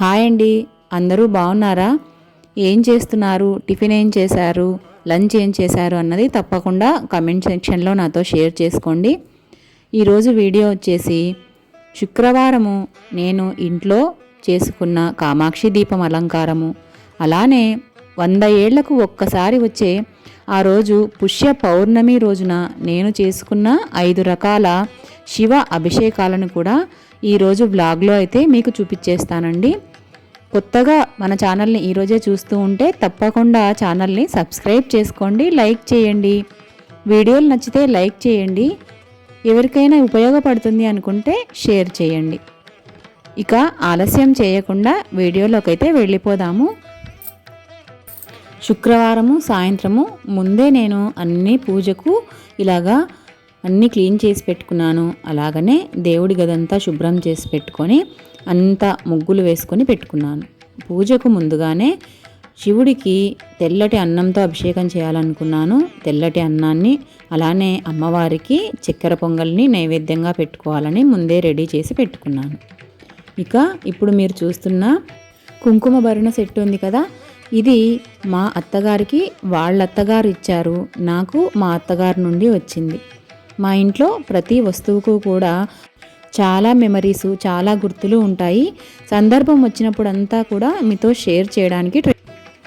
Hi అండి. అందరూ బాగున్నారా? ఏం చేస్తున్నారు? టిఫిన్ ఏం చేశారు? లంచ్ ఏం చేశారు అన్నది తప్పకుండా కమెంట్ సెక్షన్లో నాతో షేర్ చేసుకోండి. ఈరోజు వీడియో వచ్చేసి శుక్రవారము నేను ఇంట్లో చేసుకున్న కామాక్షి దీపం అలంకారము. అలానే వంద ఏళ్ళకు ఒక్కసారి వచ్చే ఆ రోజు పుష్య పౌర్ణమి రోజున నేను చేసుకున్న ఐదు రకాల శివ అభిషేకాలను కూడా ఈరోజు బ్లాగ్లో అయితే మీకు చూపించేస్తానండి. కొత్తగా మన ఛానల్ని ఈరోజే చూస్తూ ఉంటే తప్పకుండా ఛానల్ని సబ్స్క్రైబ్ చేసుకోండి లైక్ చేయండి. వీడియోలు నచ్చితే లైక్ చేయండి. ఎవరికైనా ఉపయోగపడుతుంది అనుకుంటే షేర్ చేయండి. ఇక ఆలస్యం చేయకుండా వీడియోలోకైతే వెళ్ళిపోదాము. శుక్రవారము సాయంత్రము ముందే నేను అన్ని పూజకు ఇలాగా అన్నీ క్లీన్ చేసి పెట్టుకున్నాను. అలాగనే దేవుడి గదంతా శుభ్రం చేసి పెట్టుకొని అంతా ముగ్గులు వేసుకొని పెట్టుకున్నాను. పూజకు ముందుగానే శివుడికి తెల్లటి అన్నంతో అభిషేకం చేయాలనుకున్నాను. తెల్లటి అన్నాన్ని అలానే అమ్మవారికి చక్కెర పొంగల్ని నైవేద్యంగా పెట్టుకోవాలని ముందే రెడీ చేసి పెట్టుకున్నాను. ఇక ఇప్పుడు మీరు చూస్తున్న కుంకుమ భరణ సెట్ ఉంది కదా? ఇది మా అత్తగారికి వాళ్ళ అత్తగారు ఇచ్చారు. నాకు మా అత్తగారి నుండి వచ్చింది. మా ఇంట్లో ప్రతి వస్తువుకు కూడా చాలా మెమరీస్ చాలా గుర్తులు ఉంటాయి. సందర్భం వచ్చినప్పుడు అంతా కూడా మీతో షేర్ చేయడానికి ట్రై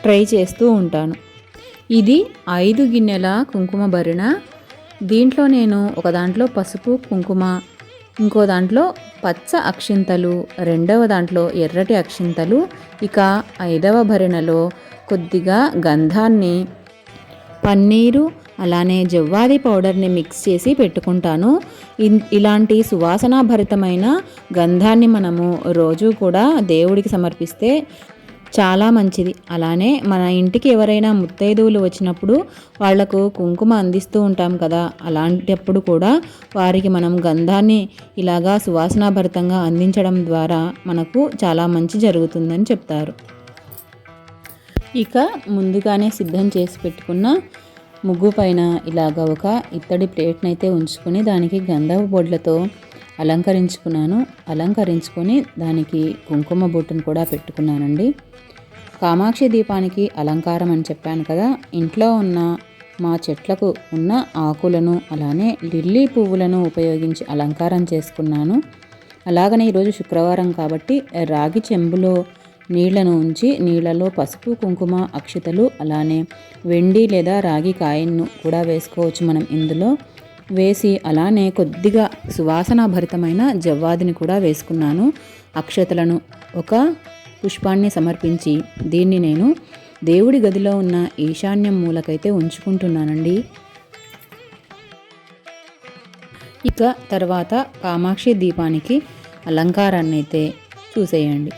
ట్రై చేస్తూ ఉంటాను. ఇది ఐదు గిన్నెల కుంకుమ భరణ దీంట్లో నేను ఒక దాంట్లో పసుపు కుంకుమ ఇంకో దాంట్లో పచ్చ అక్షింతలు రెండవ దాంట్లో ఎర్రటి అక్షింతలు ఇక ఐదవ భరిణలో కొద్దిగా గంధాన్ని పన్నీరు అలానే జవ్వాది పౌడర్ని మిక్స్ చేసి పెట్టుకుంటాను. ఇన్- ఇలాంటి సువాసనాభరితమైన గంధాన్ని మనము రోజు కూడా దేవుడికి సమర్పిస్తే చాలా మంచిది. అలానే మన ఇంటికి ఎవరైనా ముత్తైదువులు వచ్చినప్పుడు వాళ్ళకు కుంకుమ అందిస్తూ ఉంటాం కదా. అలాంటప్పుడు కూడా వారికి మనం గంధాన్ని ఇలాగా సువాసనాభరితంగా అందించడం ద్వారా మనకు చాలా మంచి జరుగుతుందని చెప్తారు. ఇక ముందుగానే సిద్ధం చేసి పెట్టుకున్న ముగ్గు పైన ఇలాగ ఒక ఇత్తడి ప్లేట్ని అయితే ఉంచుకొని దానికి గంధపు బొడ్లతో అలంకరించుకున్నాను. అలంకరించుకొని దానికి కుంకుమ బొట్టును కూడా పెట్టుకున్నానండి. కామాక్షి దీపానికి అలంకారం అని చెప్పాను కదా ఇంట్లో ఉన్న మా చెట్లకు ఉన్న ఆకులను అలానే లిల్లీ పువ్వులను ఉపయోగించి అలంకారం చేసుకున్నాను. అలాగనే ఈరోజు శుక్రవారం కాబట్టి రాగి చెంబులో నీళ్ళను ఉంచి నీళ్ళలో పసుపు కుంకుమ అక్షితలు అలానే వెండి లేదా రాగి కాయన్ను కూడా వేసుకోవచ్చు మనం ఇందులో. వేసి అలానే కొద్దిగా సువాసనాభరితమైన జవ్వాదిని కూడా వేసుకున్నాను. అక్షతలను ఒక పుష్పాన్ని సమర్పించి దీన్ని నేను దేవుడి గదిలో ఉన్న ఈశాన్యం మూలకైతే ఉంచుకుంటున్నానండి. ఇక తర్వాత కామాక్షి దీపానికి అలంకారాన్ని అయితే చూసేయండి.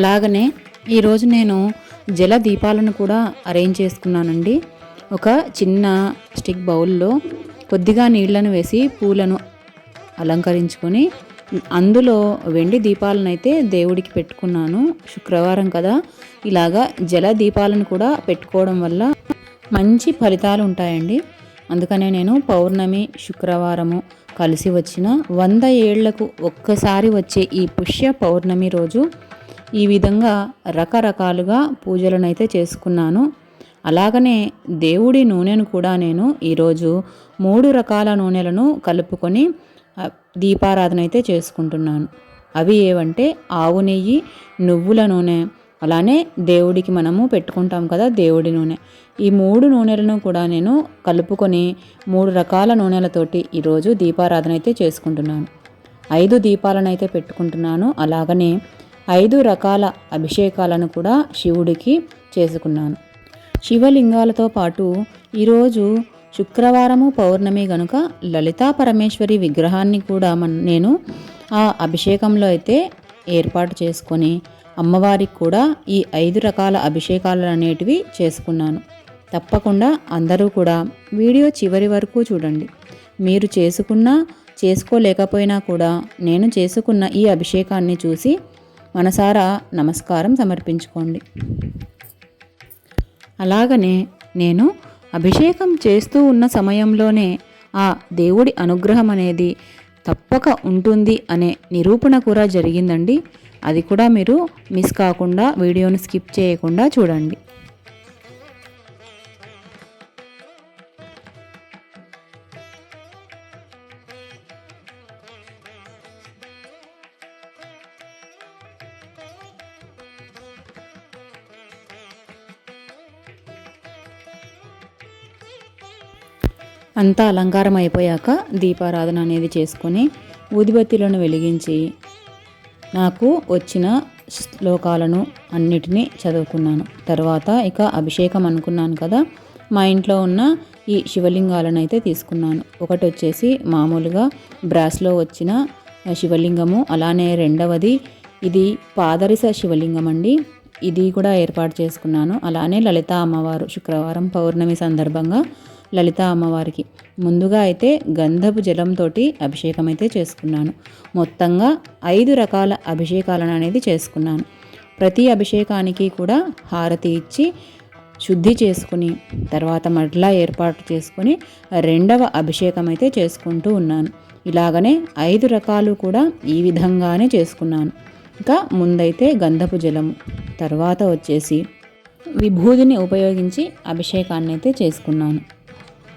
అలాగనే ఈరోజు నేను జల దీపాలను కూడా అరేంజ్ చేసుకున్నానండి. ఒక చిన్న స్టిక్ బౌల్లో కొద్దిగా నీళ్ళను వేసి పూలను అలంకరించుకొని అందులో వెండి దీపాలను అయితే దేవుడికి పెట్టుకున్నాను. శుక్రవారం కదా ఇలాగా జల దీపాలను కూడా పెట్టుకోవడం వల్ల మంచి ఫలితాలు ఉంటాయండి. అందుకనే నేను పౌర్ణమి శుక్రవారము కలిసి వచ్చిన వంద ఏళ్ళకు ఒక్కసారి వచ్చే ఈ పుష్య పౌర్ణమి రోజు ఈ విధంగా రకరకాలుగా పూజలనైతే చేసుకున్నాను. అలాగనే దేవుడి నూనెను కూడా నేను ఈరోజు మూడు రకాల నూనెలను కలుపుకొని దీపారాధన అయితే చేసుకుంటున్నాను. అవి ఏవంటే ఆవు నెయ్యి నువ్వుల నూనె అలానే దేవుడికి మనము పెట్టుకుంటాం కదా దేవుడి నూనె. ఈ మూడు నూనెలను కూడా నేను కలుపుకొని మూడు రకాల నూనెలతోటి ఈరోజు దీపారాధన అయితే చేసుకుంటున్నాను. ఐదు దీపాలను అయితే పెట్టుకుంటున్నాను. అలాగనే ఐదు రకాల అభిషేకాలను కూడా శివుడికి చేసుకున్నాను. శివలింగాలతో పాటు ఈరోజు శుక్రవారము పౌర్ణమి గనుక లలితా పరమేశ్వరి విగ్రహాన్ని కూడా మన నేను ఆ అభిషేకంలో అయితే ఏర్పాటు చేసుకొని అమ్మవారికి కూడా ఈ ఐదు రకాల అభిషేకాలు అనేటివి చేసుకున్నాను. తప్పకుండా అందరూ కూడా వీడియో చివరి వరకు చూడండి. మీరు చేసుకున్నా చేసుకోలేకపోయినా కూడా నేను చేసుకున్న ఈ అభిషేకాన్ని చూసి మనసారా నమస్కారం సమర్పించుకోండి. అలాగనే నేను అభిషేకం చేస్తూ ఉన్న సమయంలోనే ఆ దేవుడి అనుగ్రహం అనేది తప్పక ఉంటుంది అనే నిరూపణ కూడా జరిగిందండి. అది కూడా మీరు మిస్ కాకుండా వీడియోను స్కిప్ చేయకుండా చూడండి. అంతా అలంకారం అయిపోయాక దీపారాధన అనేది చేసుకొని ఊదిబత్తిలను వెలిగించి నాకు వచ్చిన శ్లోకాలను అన్నిటినీ చదువుకున్నాను. తర్వాత ఇక అభిషేకం అనుకున్నాను కదా మా ఇంట్లో ఉన్న ఈ శివలింగాలను అయితే తీసుకున్నాను. ఒకటి వచ్చేసి మామూలుగా బ్రాస్లో వచ్చిన శివలింగము అలానే రెండవది ఇది పాదరిస శివలింగం అండి ఇది కూడా ఏర్పాటు చేసుకున్నాను. అలానే లలిత అమ్మవారు శుక్రవారం పౌర్ణమి సందర్భంగా లలిత అమ్మవారికి. ముందుగా అయితే గంధపు జలంతో అభిషేకం అయితే చేసుకున్నాను. మొత్తంగా ఐదు రకాల అభిషేకాలను అనేది చేసుకున్నాను. ప్రతి అభిషేకానికి కూడా హారతి ఇచ్చి శుద్ధి చేసుకుని తర్వాత మడ్లా ఏర్పాటు చేసుకుని రెండవ అభిషేకం అయితే చేసుకుంటూ ఉన్నాను. ఇలాగనే ఐదు రకాలు కూడా ఈ విధంగానే చేసుకున్నాను. ఇంకా ముందైతే గంధపు జలము తర్వాత వచ్చేసి విభూదిని ఉపయోగించి అభిషేకాన్ని అయితే చేసుకున్నాను.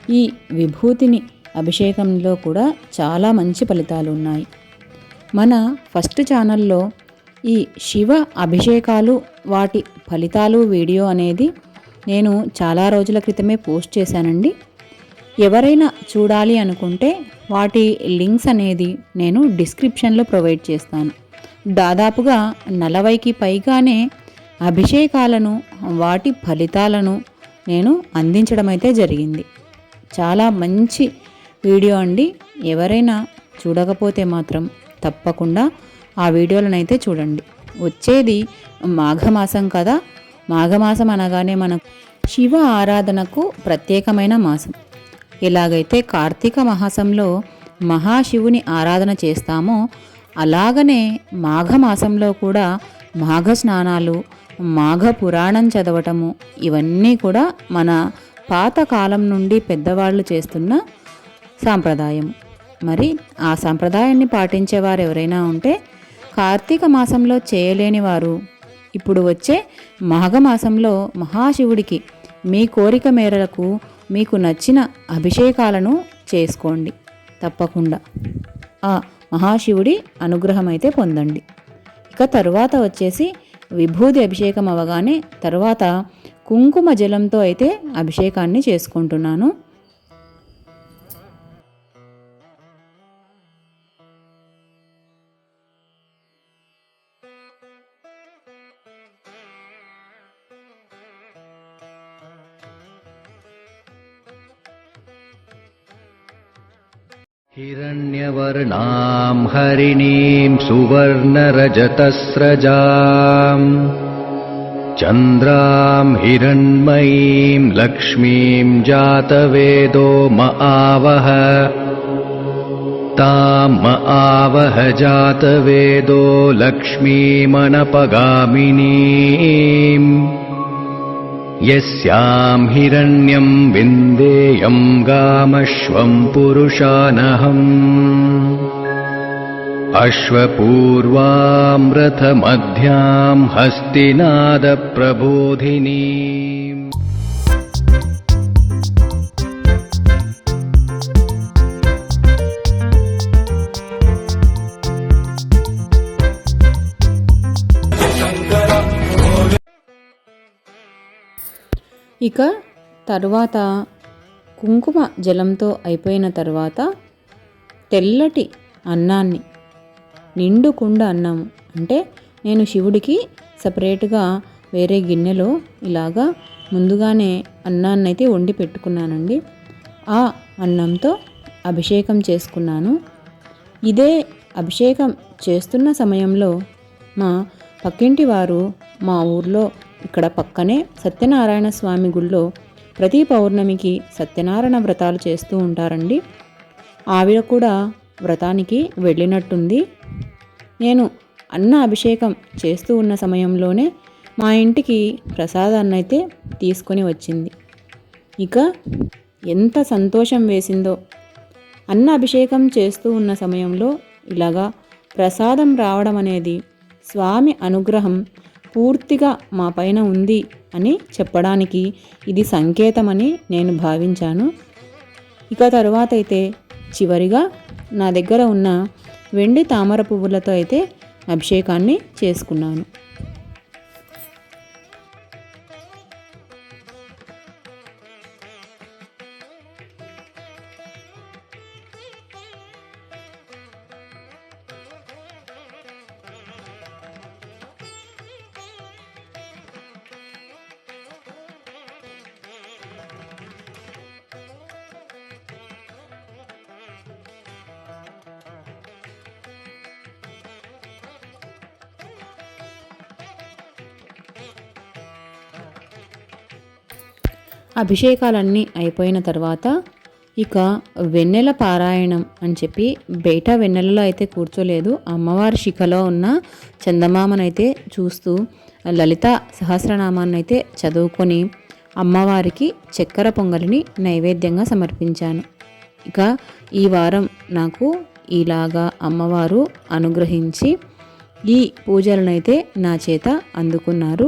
ఈ విభూతిని అభిషేకంలో కూడా చాలా మంచి ఫలితాలు ఉన్నాయి. మన ఫస్ట్ ఛానల్లో ఈ శివ అభిషేకాలు వాటి ఫలితాలు వీడియో అనేది నేను చాలా రోజుల క్రితమే పోస్ట్ చేశానండి. ఎవరైనా చూడాలి అనుకుంటే వాటి లింక్స్ అనేది నేను డిస్క్రిప్షన్లో ప్రొవైడ్ చేస్తాను. దాదాపుగా నలభైకి పైగానే అభిషేకాలను వాటి ఫలితాలను నేను అందించడం అయితే జరిగింది. చాలా మంచి వీడియో అండి. ఎవరైనా చూడకపోతే మాత్రం తప్పకుండా ఆ వీడియోలను అయితే చూడండి. వచ్చేది మాఘమాసం కదా. మాఘమాసం అనగానే మన శివ ఆరాధనకు ప్రత్యేకమైన మాసం. ఎలాగైతే కార్తీక మాసంలో మహాశివుని ఆరాధన చేస్తామో అలాగనే మాఘమాసంలో కూడా మాఘ స్నానాలు మాఘ పురాణం చదవటము ఇవన్నీ కూడా మన పాతకాలం నుండి పెద్దవాళ్ళు చేస్తున్న సాంప్రదాయం. మరి ఆ సాంప్రదాయాన్ని పాటించేవారు ఎవరైనా ఉంటే కార్తీక మాసంలో చేయలేని వారు ఇప్పుడు వచ్చే మాఘమాసంలో మహాశివుడికి మీ కోరిక మేరకు మీకు నచ్చిన అభిషేకాలను చేసుకోండి. తప్పకుండా. ఆ మహాశివుడి అనుగ్రహం అయితే పొందండి. ఇక తరువాత వచ్చేసి విభూతి అభిషేకం అవగానే తరువాత కుంకుమ జలంతో అయితే అభిషేకాన్ని చేసుకుంటున్నాను हिरण्यवर्णाम् हरिणीम् सुवर्णरजतस्रजाम् चन्द्राम् हिरण्मयीम् लक्ष्मीम् जातवेदो म आवह। ताम् म आवह जातवेदो लक्ष्मीमनपगामिनीम्। यस्याम् हिरण्यम् विन्देयम् गामश्वम् पुरुषानहम् अश्वपूर्वाम् रथमध्याम् हस्तिनादप्रबोधिनीम् ఇక తరువాత కుంకుమ జలంతో అయిపోయిన తర్వాత తెల్లటి అన్నాన్ని నిండు కుండ అన్నం. అంటే నేను శివుడికి సపరేట్గా వేరే గిన్నెలో ఇలాగా ముందుగానే అన్నాన్నైతే వండి పెట్టుకున్నానండి. ఆ అన్నంతో అభిషేకం చేసుకున్నాను. ఇదే అభిషేకం చేస్తున్న సమయంలో మా పక్కింటి వారు మా ఊర్లో ఇక్కడ పక్కనే సత్యనారాయణ స్వామి గుళ్ళో ప్రతి పౌర్ణమికి సత్యనారాయణ వ్రతాలు చేస్తూ ఉంటారండి. ఆవిడ కూడా వ్రతానికి వెళ్ళినట్టుంది. నేను అన్న అభిషేకం చేస్తూ ఉన్న సమయంలోనే మా ఇంటికి ప్రసాదాన్ని అయితే తీసుకొని వచ్చింది. ఇక ఎంత సంతోషం వేసిందో. అన్న అభిషేకం చేస్తూ ఉన్న సమయంలో ఇలాగా ప్రసాదం రావడం అనేది స్వామి అనుగ్రహం పూర్తిగా మా పైన ఉంది అని చెప్పడానికి ఇది సంకేతమని నేను భావించాను. ఇక తరువాత అయితే చివరిగా నా దగ్గర ఉన్న వెండి తామర పువ్వులతో అయితే అభిషేకాన్ని చేసుకున్నాను. అభిషేకాలన్నీ అయిపోయిన తర్వాత ఇక వెన్నెల పారాయణం అని చెప్పి బయట వెన్నెలలో అయితే కూర్చోలేదు. అమ్మవారి శిఖలో ఉన్న చందమామనైతే చూస్తూ లలిత సహస్రనామాన్ని అయితే చదువుకొని అమ్మవారికి చక్కెర పొంగలిని నైవేద్యంగా సమర్పించాను. ఇక ఈ వారం నాకు ఇలాగా అమ్మవారు అనుగ్రహించి ఈ పూజలనైతే నా చేత అందుకున్నారు.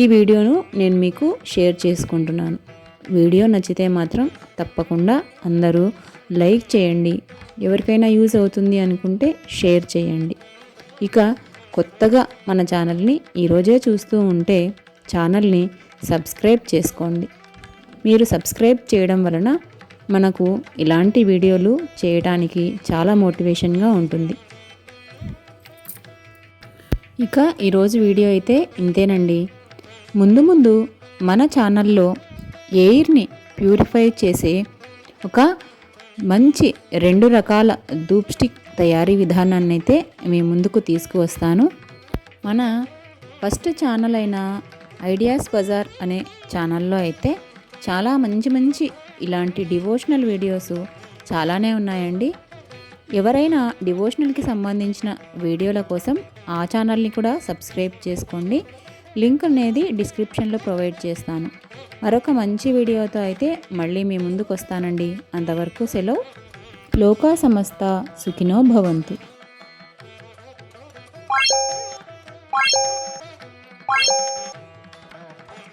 ఈ వీడియోను నేను మీకు షేర్ చేసుకుంటున్నాను. వీడియో నచ్చితే మాత్రం తప్పకుండా అందరూ లైక్ చేయండి. ఎవరికైనా యూజ్ అవుతుంది అనుకుంటే షేర్ చేయండి. ఇక కొత్తగా మన ఛానల్ని ఈరోజే చూస్తూ ఉంటే ఛానల్ని సబ్స్క్రైబ్ చేసుకోండి. మీరు సబ్స్క్రైబ్ చేయడం వలన మనకు ఇలాంటి వీడియోలు చేయడానికి చాలా మోటివేషన్గా ఉంటుంది. ఇక ఈరోజు వీడియో అయితే ఇంతేనండి. ముందు ముందు మన ఛానల్లో ఎయిర్ని ప్యూరిఫై చేసే ఒక మంచి రెండు రకాల ధూప్ స్టిక్ తయారీ విధానాన్ని అయితే మీ ముందుకు తీసుకువస్తాను. మన ఫస్ట్ ఛానల్ అయిన ఐడియాస్ బజార్ అనే ఛానల్లో అయితే చాలా మంచి మంచి ఇలాంటి డివోషనల్ వీడియోస్ చాలానే ఉన్నాయండి. ఎవరైనా డివోషనల్కి సంబంధించిన వీడియోల కోసం ఆ ఛానల్ని కూడా సబ్స్క్రైబ్ చేసుకోండి. లింక్ అనేది డిస్క్రిప్షన్లో ప్రొవైడ్ చేస్తాను. మరొక మంచి వీడియోతో అయితే మళ్ళీ మీ ముందుకు వస్తానండి. అంతవరకు సెలవు. లోకా సమస్త సుఖినో భవంతు.